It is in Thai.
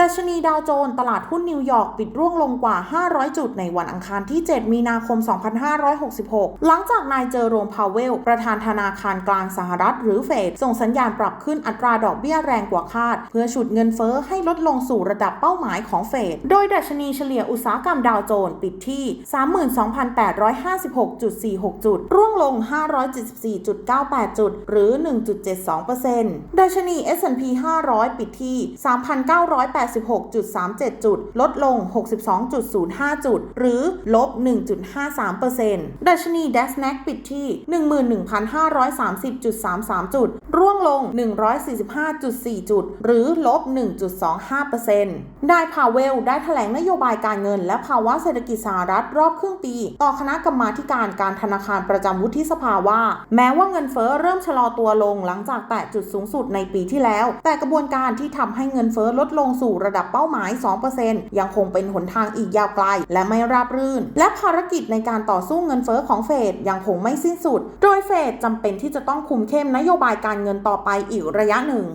ดัชนีดาวโจนส์ตลาดหุ้นนิวยอร์กปิดร่วงลงกว่า 500 จุดในวันอังคารที่ 7 มีนาคม 2566 หลังจากนายเจอโรมพาวเวล ประธานธนาคารกลางสหรัฐหรือเฟดส่งสัญญาณปรับขึ้นอัตราดอกเบี้ยแรงกว่าคาด เพื่อฉุดเงินเฟ้อให้ลดลงสู่ระดับเป้าหมายของเฟด โดยดัชนีเฉลี่ยอุตสาหกรรมดาวโจนส์ปิดที่ 32,856.46 จุด ร่วงลง 574.98 จุด หรือ 1.72%ดัชนี S&P 500 ปิดที่ 3,908. 3,986.37 จุด ลดลง 62.05 จุด หรือลบ 1.53%ดัชนี DASDAQ ปิดที่ 11,530.33 จุด ร่วงลง 145.4 จุด หรือลบ 1.25%ได้พาเวล ได้แถลงนโยบายการเงิน และภาวะเศรษฐกิจสหรัฐรอบครึ่งปี ต่อคณะกรรมาการการธนาคารประจำวุฒิสภาว่า แม้ว่าเงินเฟ้อเริ่มชะลอตัวลงหลังจากแตะจุดสูงสุดในปีที่แล้ว แต่กระบวนการที่ทำให้เงินเฟ้อลดลงสู่ระดับเป้าหมาย 2%ยังคงเป็นหนทางอีกยาวไกล และไม่ราบรื่น และภารกิจในการต่อสู้เงินเฟ้อของเฟดยังคงไม่สิ้นสุด โดยเฟดจำเป็นที่จะต้องคุมเข้มนโยบายการเงินต่อไปอีกระยะหนึ่ง